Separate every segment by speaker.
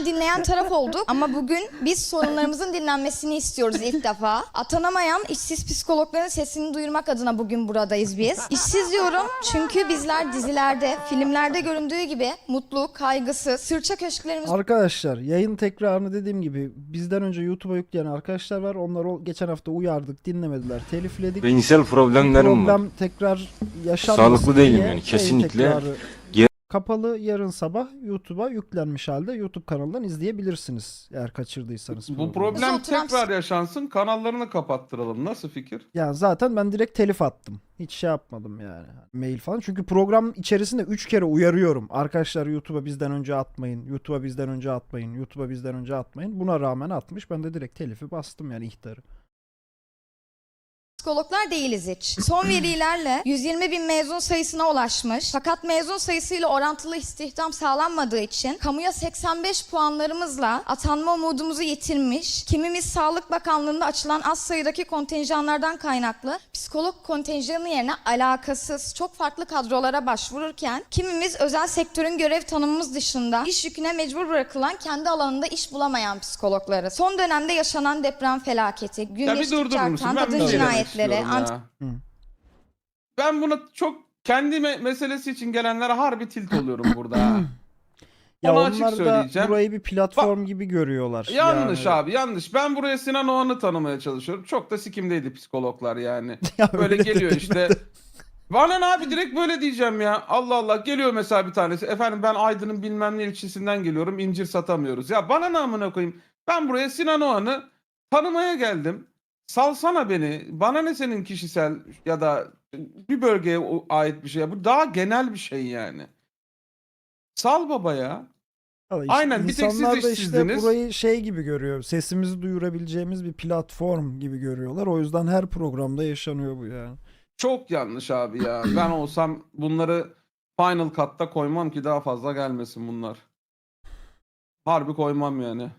Speaker 1: dinleyen taraf olduk ama bugün biz sorunlarımızın dinlenmesini istiyoruz ilk defa. Atanamayan işsiz psikologların sesini duyurmak adına bugün buradayız biz. İşsiz diyorum çünkü bizler dizilerde, filmlerde göründüğü gibi mutlu, kaygısız, sırça köşklerimiz
Speaker 2: Arkadaşlar yayın tekrarını dediğim gibi bizden önce YouTube'a yükleyen arkadaşlar var. Onları o- geçen hafta uyardık, dinlemediler, telifledik.
Speaker 3: Beyinsel problemlerim var.
Speaker 2: Problem tekrar yaşanmasın
Speaker 3: Sağlıklı değilim
Speaker 2: diye
Speaker 3: yani,
Speaker 2: yayın
Speaker 3: kesinlikle.
Speaker 2: tekrarı kapalı yarın sabah YouTube'a yüklenmiş halde YouTube kanalından izleyebilirsiniz eğer kaçırdıysanız.
Speaker 4: Bu
Speaker 2: programı.
Speaker 4: problem tekrar yaşansın kanallarını kapattıralım. Nasıl fikir?
Speaker 2: Yani zaten ben direkt telif attım. Hiç şey yapmadım yani. Mail falan. Çünkü program içerisinde 3 kere uyarıyorum. Arkadaşlar YouTube'a bizden önce atmayın. YouTube'a bizden önce atmayın. YouTube'a bizden önce atmayın. Buna rağmen atmış. Ben de direkt telifi bastım yani ihtarı.
Speaker 1: Psikologlar değiliz hiç. Son verilerle 120 bin mezun sayısına ulaşmış. Fakat mezun sayısıyla orantılı istihdam sağlanmadığı için kamuya 85 puanlarımızla atanma umudumuzu yitirmiş. Kimimiz Sağlık Bakanlığı'nda açılan az sayıdaki kontenjanlardan kaynaklı psikolog kontenjanı yerine alakasız çok farklı kadrolara başvururken kimimiz özel sektörün görev tanımımız dışında iş yüküne mecbur bırakılan kendi alanında iş bulamayan psikologları. Son dönemde yaşanan deprem felaketi, gün geçtikçe artan kadın
Speaker 4: şey demek
Speaker 1: cinayetleri,
Speaker 4: istiyorum
Speaker 1: anti-
Speaker 4: ya.
Speaker 2: Hı.
Speaker 4: Ben buna çok kendi me- meselesi için gelenlere harbi tilt oluyorum burada. ha.
Speaker 2: Ya
Speaker 4: Onu açık
Speaker 2: onlar da
Speaker 4: söyleyeceğim.
Speaker 2: burayı bir platform gibi görüyorlar.
Speaker 4: Yanlış
Speaker 2: Yani-
Speaker 4: abi yanlış. Ben buraya Sinan Oğan'ı tanımaya çalışıyorum. Çok da sikimdeydi psikologlar yani.
Speaker 2: Ya
Speaker 4: Böyle
Speaker 2: öyle
Speaker 4: geliyor işte. Bana ne abi direkt böyle diyeceğim ya. Allah Allah geliyor mesela bir tanesi. Efendim ben Aydın'ın bilmem ne ilçesinden geliyorum. incir satamıyoruz. Ya bana ne amına koyayım. Ben buraya Sinan Oğan'ı tanımaya geldim. Salsana beni. Bana ne senin kişisel ya da bir bölgeye o- ait bir şey. Bu daha genel bir şey yani. Sal baba ya.
Speaker 2: Ama işte
Speaker 4: Aynen, bir tek siz
Speaker 2: insanlar da işte
Speaker 4: işsizdiniz.
Speaker 2: burayı şey gibi görüyor. Sesimizi duyurabileceğimiz bir platform gibi görüyorlar. O yüzden her programda yaşanıyor bu yani.
Speaker 4: Çok yanlış abi ya. Ben olsam bunları Final Cut'ta koymam ki daha fazla gelmesin bunlar. Harbi koymam yani.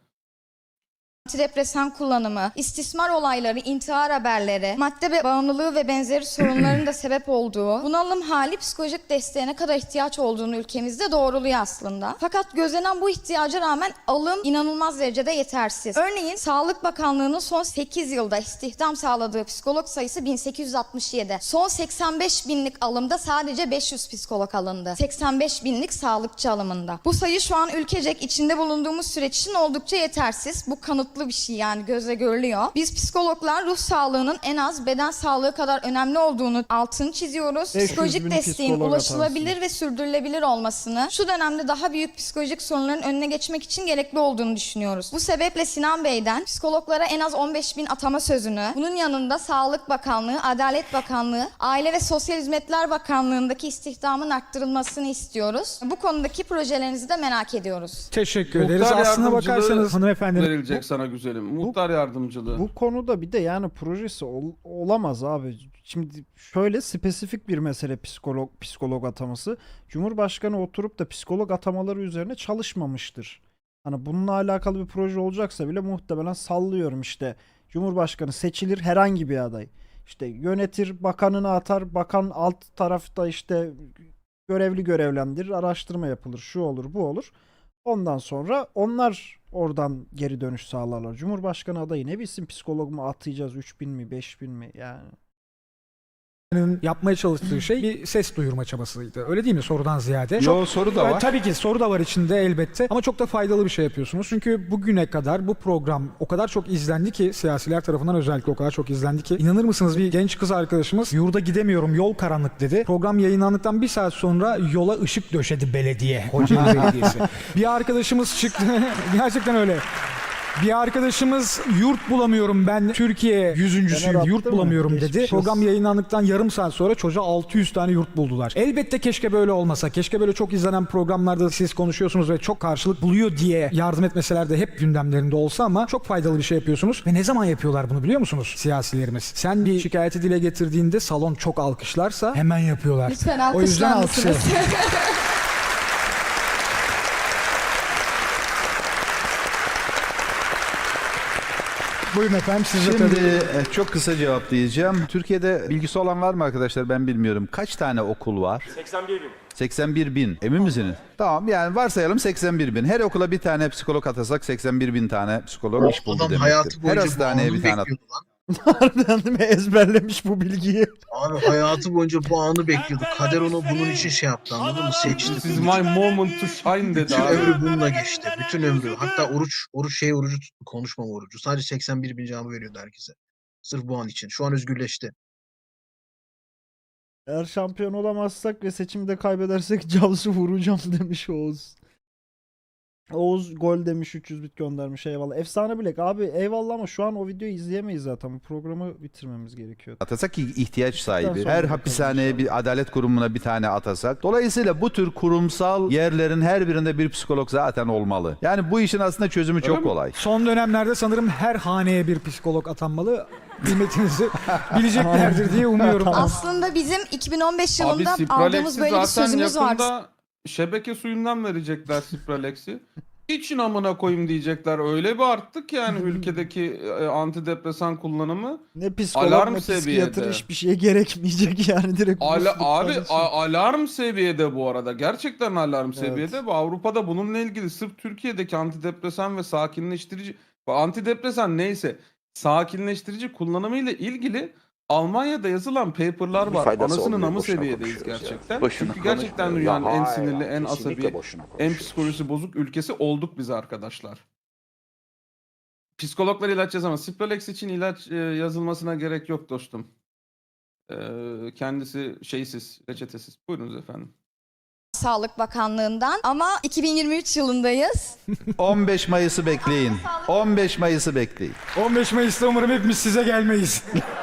Speaker 1: Antidepresan kullanımı, istismar olayları, intihar haberleri, madde ve bağımlılığı ve benzeri sorunların da sebep olduğu, bunalım hali psikolojik desteğe ne kadar ihtiyaç olduğunu ülkemizde doğruluyor aslında. Fakat gözlenen bu ihtiyaca rağmen alım inanılmaz derecede yetersiz. Örneğin Sağlık Bakanlığı'nın son 8 yılda istihdam sağladığı psikolog sayısı 1867. Son 85 binlik alımda sadece 500 psikolog alındı. 85 binlik sağlıkçı alımında. Bu sayı şu an ülkecek içinde bulunduğumuz süreç için oldukça yetersiz. Bu kanıtlı bir şey yani gözle görülüyor. Biz psikologlar ruh sağlığının en az beden sağlığı kadar önemli olduğunu altını çiziyoruz.
Speaker 2: 500
Speaker 1: Psikolojik desteğin ulaşılabilir ve sürdürülebilir olmasını, şu dönemde daha büyük psikolojik sorunların önüne geçmek için gerekli olduğunu düşünüyoruz. Bu sebeple Sinan Bey'den psikologlara en az 15 bin atama sözünü, bunun yanında Sağlık Bakanlığı, Adalet Bakanlığı, Aile ve Sosyal Hizmetler Bakanlığı'ndaki istihdamın arttırılmasını istiyoruz. Bu konudaki projelerinizi de merak ediyoruz.
Speaker 5: Teşekkür ederiz. Aslına bakarsanız hanımefendi
Speaker 4: Verilecek sana güzelim. Muhtar yardımcılığı.
Speaker 2: Bu konuda bir de yani projesi ol- olamaz abi. Şimdi şöyle spesifik bir mesele psikolog psikolog ataması. Cumhurbaşkanı oturup da psikolog atamaları üzerine çalışmamıştır. Hani bununla alakalı bir proje olacaksa bile muhtemelen sallıyorum işte. Cumhurbaşkanı seçilir herhangi bir aday. İşte yönetir, bakanını atar, bakan alt tarafta işte görevli görevlendirir, araştırma yapılır, şu olur, bu olur. Ondan sonra onlar oradan geri dönüş sağlarlar. Cumhurbaşkanı adayı ne bilsin psikolog mu atayacağız 3000 mi 5000 mi yani.
Speaker 5: Yapmaya çalıştığı şey bir ses duyurma çabasıydı. Öyle değil mi sorudan ziyade?
Speaker 6: Yo soru da
Speaker 5: Evet,
Speaker 6: var.
Speaker 5: Tabii ki soru da var içinde elbette ama çok da faydalı bir şey yapıyorsunuz. Çünkü bugüne kadar bu program o kadar çok izlendi ki siyasiler tarafından özellikle o kadar çok izlendi ki inanır mısınız bir genç kız arkadaşımız yurda gidemiyorum yol karanlık dedi. Program yayınlandıktan bir saat sonra yola ışık döşedi belediye. Kocaeli Belediyesi. bir arkadaşımız çıktı. Gerçekten öyle. Bir arkadaşımız yurt bulamıyorum ben Türkiye yüzüncüsüyüm
Speaker 2: Fener
Speaker 5: yurt
Speaker 2: attı mı?
Speaker 5: bulamıyorum dedi.
Speaker 2: Geçmiş
Speaker 5: Program yayınlandıktan yarım saat sonra çocuğa 600 tane yurt buldular. Elbette keşke böyle olmasa. Keşke böyle çok izlenen programlarda siz konuşuyorsunuz ve çok karşılık buluyor diye yardım etmeseler de hep gündemlerinde olsa ama çok faydalı bir şey yapıyorsunuz. Ve ne zaman yapıyorlar bunu biliyor musunuz siyasilerimiz? Sen bir şikayeti dile getirdiğinde salon çok alkışlarsa hemen yapıyorlar.
Speaker 1: Lütfen
Speaker 5: O yüzden
Speaker 1: alkışlar mısınız?
Speaker 5: Buyurun efendim siz de
Speaker 3: Şimdi
Speaker 5: tabii.
Speaker 3: e, çok kısa cevaplayacağım. Türkiye'de bilgisi olan var mı arkadaşlar ben bilmiyorum. Kaç tane okul var? 81 bin. 81 bin. Emin misiniz? Tamam yani varsayalım 81 bin. Her okula bir tane psikolog atasak 81 bin tane psikolog iş buldu demektir.
Speaker 6: hayatı
Speaker 3: Her
Speaker 6: boyunca
Speaker 3: hastaneye bir tane
Speaker 6: lan.
Speaker 2: Harbiden mi? ezberlemiş bu bilgiyi.
Speaker 6: Abi hayatı boyunca bu anı bekliyordu. Kader onu bunun için şey yaptı anladın mı? Seçti.
Speaker 4: This is my moment to shine dedi
Speaker 6: Bütün
Speaker 4: abi.
Speaker 6: ömrü bununla geçti. Bütün ömrü. Hatta oruç, oruç şey orucu tuttu. Konuşmama orucu. Sadece 81 bin camı veriyordu herkese. Sırf bu an için. Şu an özgürleşti.
Speaker 2: Eğer şampiyon olamazsak ve seçimde kaybedersek Cavs'ı vuracağım demiş Oğuz. Oğuz gol demiş 300 bit göndermiş eyvallah. Efsane bilek abi eyvallah ama şu an o videoyu izleyemeyiz zaten. Bu programı bitirmemiz gerekiyor.
Speaker 3: atasak ki ihtiyaç sahibi. Her hapishaneye bir adalet kurumuna bir tane atasak. Dolayısıyla bu tür kurumsal yerlerin her birinde bir psikolog zaten olmalı. Yani bu işin aslında çözümü çok
Speaker 4: mi?
Speaker 3: kolay.
Speaker 5: Son dönemlerde sanırım her haneye bir psikolog atanmalı. Kıymetinizi bileceklerdir diye umuyorum.
Speaker 1: Aslında bizim 2015
Speaker 4: Abi
Speaker 1: yılında
Speaker 4: Sipralex'i
Speaker 1: aldığımız böyle bir sözümüz var.
Speaker 4: Şebeke suyundan verecekler Sipralex'i. İçin amına koyayım diyecekler. Öyle bir arttık yani ülkedeki e, antidepresan kullanımı.
Speaker 2: Ne psikolog
Speaker 4: Alarm
Speaker 2: ne psikiyatr
Speaker 4: seviyede.
Speaker 2: hiçbir şeye gerekmeyecek yani direkt.
Speaker 4: Ala, abi a- alarm seviyede bu arada. Gerçekten alarm
Speaker 2: Evet.
Speaker 4: seviyede. Ve Avrupa'da bununla ilgili sırf Türkiye'deki antidepresan ve sakinleştirici ve antidepresan neyse sakinleştirici kullanımıyla ilgili Almanya'da yazılan paper'lar var.
Speaker 7: faydası olmuyor,
Speaker 4: namı
Speaker 7: boşuna
Speaker 4: seviyedeyiz
Speaker 7: konuşuyoruz ya.
Speaker 4: gerçekten.
Speaker 7: Boşuna
Speaker 4: Çünkü gerçekten
Speaker 7: konuşmuyoruz.
Speaker 4: dünyanın
Speaker 7: Ya
Speaker 4: en
Speaker 7: hayır,
Speaker 4: sinirli, en
Speaker 7: kesinlikle
Speaker 4: asabi,
Speaker 7: boşuna
Speaker 4: en
Speaker 7: konuşuyoruz.
Speaker 4: psikolojisi bozuk ülkesi olduk biz arkadaşlar. Psikologlar ilaç yazamaz. Cipralex için ilaç e, yazılmasına gerek yok dostum. E, kendisi şeysiz, reçetesiz. Buyurunuz efendim.
Speaker 1: Sağlık Bakanlığı'ndan ama 2023 yılındayız.
Speaker 3: 15 Mayıs'ı bekleyin. 15 Mayıs'ı bekleyin.
Speaker 5: 15 Mayıs'ta umarım hepimiz size gelmeyiz.